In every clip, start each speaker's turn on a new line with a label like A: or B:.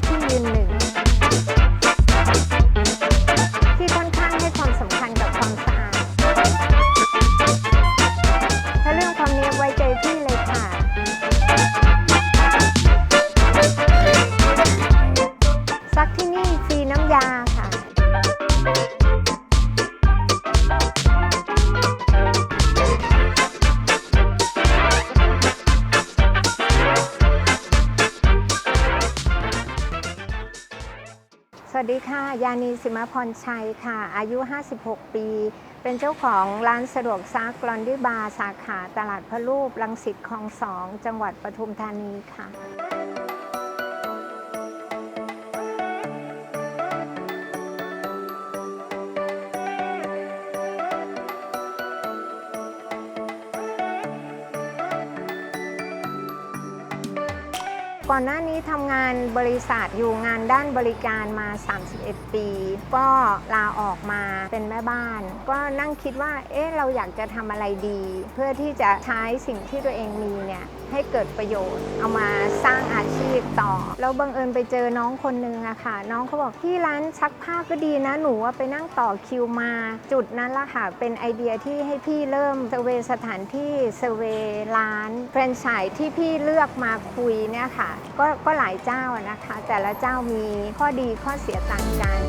A: 핑 วัสดีค่ะ ยานีสิมพรชัยค่ะ อายุ 56 ปี เป็นเจ้าของร้านสะดวกซักกรอนดี้บาร์สาขาตลาดพระลูปลังสิตคลองสอง จังหวัดปทุมธานีค่ะ ก่อนหน้านี้ทำงานบริษัทอยู่งานด้านบริการมา 31 ปี ก็ลาออกมาเป็นแม่บ้าน ก็นั่งคิดว่า เอ๊ะ เราอยากจะทำอะไรดี เพื่อที่จะใช้สิ่งที่ตัวเองมีเนี่ยให้เกิดประโยชน์เอามา สร้างอาชีพต่อ แล้วบังเอิญไปเจอน้องคนนึงอะค่ะ น้องเขาบอกที่ร้านซักผ้าก็ดีนะหนูว่าไปนั่งต่อคิวมา จุดนั้นละค่ะ เป็นไอเดียที่ให้พี่เริ่มเซเวสถานที่เซเวร้านแฟรนไชส์ที่พี่เลือกมาคุยเนี่ยค่ะ ก็ก็หลายเจ้านะคะ แต่ละเจ้ามีข้อดีข้อเสียต่างกัน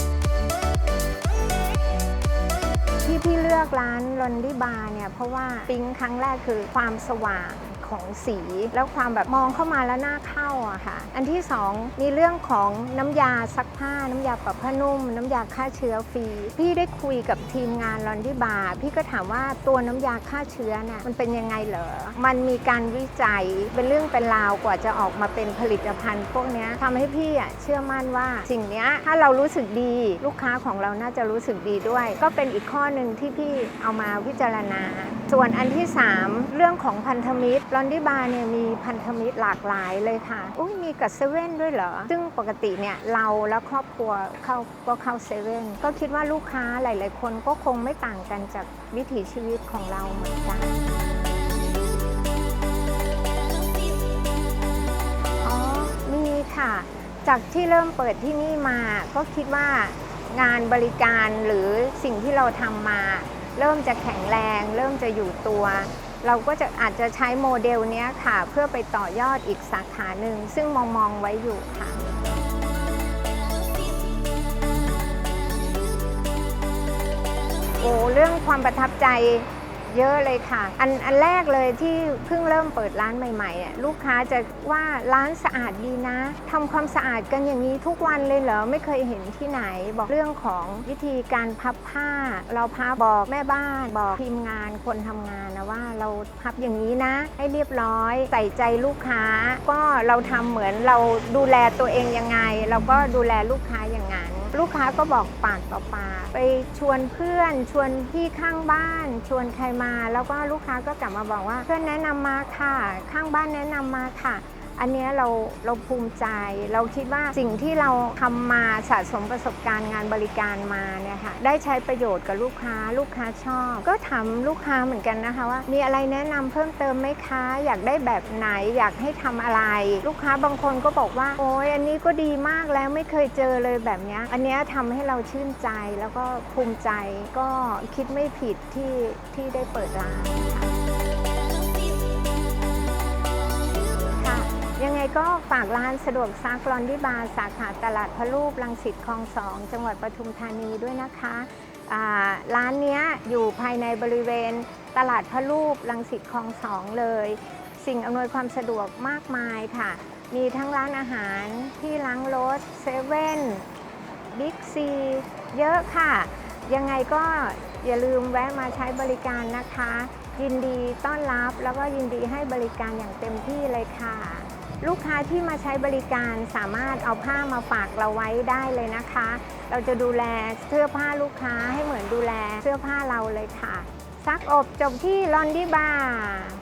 A: ที่พี่เลือกร้านลอนดี้บาร์เนี่ยเพราะว่าปิ๊งครั้งแรกคือความสว่าง ของสี แล้วความแบบมองเข้ามาแล้วน่าเข้าอะค่ะ อันที่สองมีเรื่องของน้ำยาซักผ้า น้ำยาปรับผ้านุ่ม น้ำยาฆ่าเชื้อฟรี พี่ได้คุยกับทีมงานลอนดี้บาร์พี่ก็ถามว่าตัวน้ำยาฆ่าเชื้อเนี่ยมันเป็นยังไงเหรอ มันมีการวิจัยเป็นเรื่องเป็นราวกว่าจะออกมาเป็นผลิตภัณฑ์ พวกนี้ยทำให้พี่อะเชื่อมั่นว่า สิ่งนี้ถ้าเรารู้สึกดี ลูกค้าของเราน่าจะรู้สึกดีด้วย ก็เป็นอีกข้อหนึ่งที่พี่เอามาพิจารณา ส่วนอันที่ 3 เรื่องของพันธมิตรอนดี้บาร์เนี่ยมีพันธมิตรหลากหลายเลยค่ะอุ้ยมีกับเซเว่นด้วยเหรอ ซึ่งปกติเนี่ยเราและครอบครัวเข้าก็เข้าเซเว่นก็คิดว่าลูกค้าหลาย ๆ คนก็คงไม่ต่างกันจากวิถีชีวิตของเราเหมือนกันอ๋อมีค่ะ จากที่เริ่มเปิดที่นี่มา ก็คิดว่างานบริการหรือสิ่งที่เราทำมา เริ่มจะแข็งแรง เริ่มจะอยู่ตัว เราก็จะอาจจะใช้โมเดลนี้ค่ะ เพื่อไปต่อยอดอีกสาขาหนึ่ง ซึ่งมองมองไว้อยู่ค่ะโอ้เรื่องความประทับใจ เยอะเลยค่ะ อันอันแรกเลยที่เพิ่งเริ่มเปิดร้านใหม่ๆอะลูกค้าจะว่าร้านสะอาดดีนะทำความสะอาดกันอย่างนี้ทุกวันเลยเหรอไม่เคยเห็นที่ไหน บอกเรื่องของวิธีการพับผ้า เราพับบอกแม่บ้าน บอกทีมงานคนทำงานนะว่าเราพับอย่างนี้นะ ให้เรียบร้อยใส่ใจลูกค้า ก็เราทำเหมือนเราดูแลตัวเองยังไง เราก็ดูแลลูกค้าย่าง ลูกค้าก็บอกปากต่อปากไปชวนเพื่อน ชวนพี่ข้างบ้าน ชวนใครมา แล้วก็ลูกค้าก็กลับมาบอกว่า เพื่อนแนะนำมาค่ะ ข้างบ้านแนะนำมาค่ะ อันนี้เราเราภูมิใจ เราคิดว่าสิ่งที่เราทำมาสะสมประสบการณ์งานบริการมาเนี่ยค่ะได้ใช้ประโยชน์กับลูกค้า ลูกค้าชอบ ก็ถามลูกค้าเหมือนกันนะคะว่า มีอะไรแนะนำเพิ่มเติมไหมคะอยากได้แบบไหนอยากให้ทำอะไร ลูกค้าบางคนก็บอกว่า โอ้ยอันนี้ก็ดีมากแล้วไม่เคยเจอเลยแบบนี้อันนี้ยทำให้เราชื่นใจแล้วก็ภูมิใจก็คิดไม่ผิดที่ที่ได้เปิดร้านค่ะ ไงก็ฝากร้านสะดวกซักลอนดี้บาร์สาขาตลาดพระลูปลังสิตคลองสองจังหวัดปทุมธานีด้วยนะคะร้านเนี้ยอยู่ภายในบริเวณตลาดพระลูปลังสิตคลองสองเลย สิ่งอำนวยความสะดวกมากมายค่ะ มีทั้งร้านอาหารที่ล้างรถเซเว่นบิ๊กซีเยอะค่ะ ยังไงก็อย่าลืมแวะมาใช้บริการนะคะ ยินดีต้อนรับแล้วก็ยินดีให้บริการอย่างเต็มที่เลยค่ะ ลูกค้าที่มาใช้บริการสามารถเอาผ้ามาฝากเราไว้ได้เลยนะคะ เราจะดูแลเสื้อผ้าลูกค้าให้เหมือนดูแลเสื้อผ้าเราเลยค่ะ ซักอบจบที่ลอนดี้บาร์